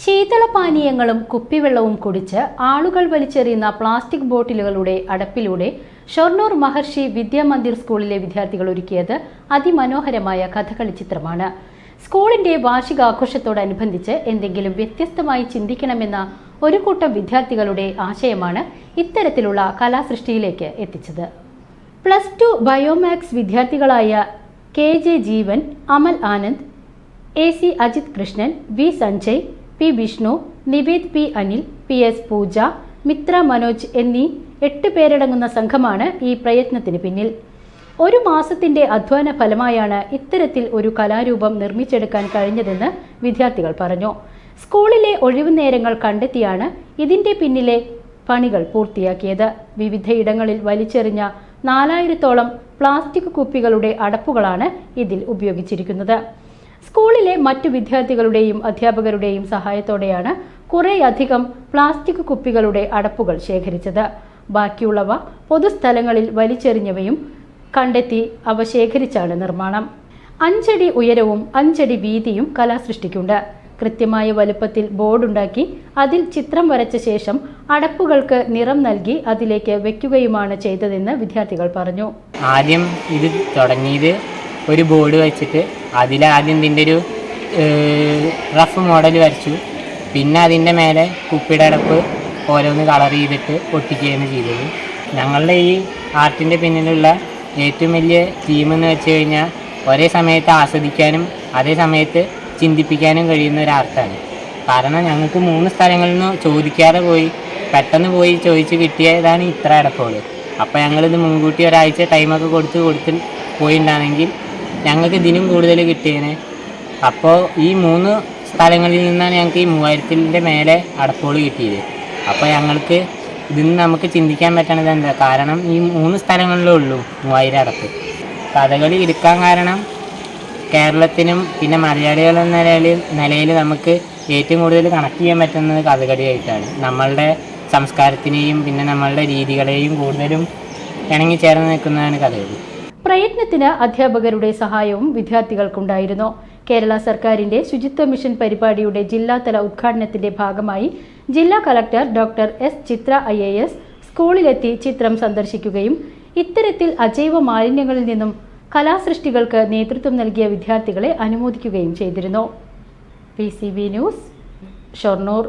ശീതളപാനീയങ്ങളും കുപ്പിവെള്ളവും കുടിച്ച് ആളുകൾ വലിച്ചെറിയുന്ന പ്ലാസ്റ്റിക് ബോട്ടിലുകളുടെ അടപ്പിലൂടെ ഷൊർണൂർ മഹർഷി വിദ്യാമന്ദിർ സ്കൂളിലെ വിദ്യാർത്ഥികൾ ഒരുക്കിയത് അതിമനോഹരമായ കഥകളി ചിത്രമാണ്. സ്കൂളിന്റെ വാർഷികാഘോഷത്തോടനുബന്ധിച്ച് എന്തെങ്കിലും വ്യത്യസ്തമായി ചിന്തിക്കണമെന്ന ഒരു കൂട്ടം വിദ്യാർത്ഥികളുടെ ആശയമാണ് ഇത്തരത്തിലുള്ള കലാസൃഷ്ടിയിലേക്ക് എത്തിച്ചത്. Plus two biomaths വിദ്യാർത്ഥികളായ K J Jeevan Amal Anand A C Ajith Krishnan V Sanjay P Vishnu Nived P Anil P S Pooja Mithra Manoj എന്നീ എട്ട് പേരടങ്ങുന്ന സംഘമാണ് ഈ പ്രയത്നത്തിന് പിന്നിൽ. ഒരു മാസത്തിന്റെ അധ്വാന ഫലമായാണ് ഇത്തരത്തിൽ ഒരു കലാരൂപം നിർമ്മിച്ചെടുക്കാൻ കഴിഞ്ഞതെന്ന് വിദ്യാർത്ഥികൾ പറഞ്ഞു. സ്കൂളിലെ ഒഴിവു നേരങ്ങൾ കണ്ടെത്തിയാണ് ഇതിന്റെ പിന്നിലെ പണികൾ പൂർത്തിയാക്കിയത്. വിവിധയിടങ്ങളിൽ വലിച്ചെറിഞ്ഞ നാലായിരത്തോളം പ്ലാസ്റ്റിക് കുപ്പികളുടെ അടപ്പുകളാണ് ഇതിൽ ഉപയോഗിച്ചിരിക്കുന്നത്. സ്കൂളിലെ മറ്റു വിദ്യാർത്ഥികളുടെയും അധ്യാപകരുടെയും സഹായത്തോടെയാണ് കുറേയധികം പ്ലാസ്റ്റിക് കുപ്പികളുടെ അടപ്പുകൾ ശേഖരിച്ചത്. ബാക്കിയുള്ളവ പൊതുസ്ഥലങ്ങളിൽ വലിച്ചെറിഞ്ഞവയും കണ്ടെത്തി അവ ശേഖരിച്ചാണ് നിർമ്മാണം. അഞ്ചടി ഉയരവും അഞ്ചടി വീതിയും കലാസൃഷ്ടിക്കുണ്ട്. കൃത്യമായ വലുപ്പത്തിൽ ബോർഡുണ്ടാക്കി അതിൽ ചിത്രം വരച്ച ശേഷം അടപ്പുകൾക്ക് നിറം നൽകി അതിലേക്ക് വെക്കുകയുമാണ് ചെയ്തതെന്ന് വിദ്യാർത്ഥികൾ പറഞ്ഞു. ആദ്യം ഇത് തുടങ്ങിയത് ഒരു ബോർഡ് വെച്ചിട്ട് അതിലാദ്യം ഇതിന്റെ ഒരു റഫ് മോഡൽ വരച്ചു. പിന്നെ അതിന്റെ മേലെ കുപ്പിയുടെ അടപ്പ് ഓരോന്ന് കളർ ചെയ്തിട്ട് ഒട്ടിക്കുകയാണ് ചെയ്തത്. ഞങ്ങളുടെ ഈ ആർട്ടിന്റെ പിന്നിലുള്ള ഏറ്റവും വലിയ തീം എന്ന് വെച്ച് കഴിഞ്ഞാൽ ഒരേ സമയത്ത് ആസ്വദിക്കാനും അതേ സമയത്ത് ചിന്തിപ്പിക്കാനും കഴിയുന്ന ഒരു ആർട്ടാണ് കാരണം ഞങ്ങൾക്ക് മൂന്ന് സ്ഥലങ്ങളിൽ നിന്ന് ചോദിക്കാതെ പോയി പെട്ടെന്ന് പോയി ചോദിച്ച് കിട്ടിയതാണ് ഇത്ര അടപ്പുകൾ. അപ്പോൾ ഞങ്ങളിത് മുൻകൂട്ടി ഒരാഴ്ച ടൈമൊക്കെ കൊടുത്ത് കൊടുത്ത് പോയിട്ടുണ്ടാണെങ്കിൽ ഞങ്ങൾക്ക് ഇതിനും കൂടുതൽ കിട്ടിയേനെ. അപ്പോൾ ഈ മൂന്ന് സ്ഥലങ്ങളിൽ നിന്നാണ് ഞങ്ങൾക്ക് ഈ മൂവായിരത്തിന്റെ മേലെ അടപ്പുകൾ കിട്ടിയത്. അപ്പോൾ ഞങ്ങൾക്ക് ഇതിന് നമുക്ക് ചിന്തിക്കാൻ പറ്റണത് എന്താ? കാരണം ഈ മൂന്ന് സ്ഥലങ്ങളിലേ ഉള്ളൂ മൂവായിരം അടപ്പ്. കഥകളി എടുക്കാൻ കാരണം കേരളത്തിനും പിന്നെ മലയാളികൾ എന്ന നിലയിൽ നിലയിൽ നമുക്ക് ഏറ്റവും കൂടുതൽ കണക്ട് ചെയ്യാൻ പറ്റുന്നത് കഥകളിയായിട്ടാണ്. നമ്മളുടെ സംസ്കാരത്തിനെയും പിന്നെ നമ്മളുടെ രീതികളെയും കൂടുതലും ഇണങ്ങി ചേർന്ന് നിൽക്കുന്നതാണ് കഥകളി. പ്രയത്നത്തിന് അധ്യാപകരുടെ സഹായവും വിദ്യാർത്ഥികൾക്കുണ്ടായിരുന്നു. കേരള സർക്കാരിന്റെ ശുചിത്വ മിഷൻ പരിപാടിയുടെ ജില്ലാതല ഉദ്ഘാടനത്തിന്റെ ഭാഗമായി ജില്ലാ collector doctor S. Chitra I A S സ്കൂളിലെത്തി ചിത്രം സന്ദർശിക്കുകയും ഇത്തരത്തിൽ അജൈവ മാലിന്യങ്ങളിൽ നിന്നും കലാസൃഷ്ടികൾക്ക് നേതൃത്വം നൽകിയ വിദ്യാർത്ഥികളെ അനുമോദിക്കുകയും ചെയ്തിരുന്നു. P news Shoranur.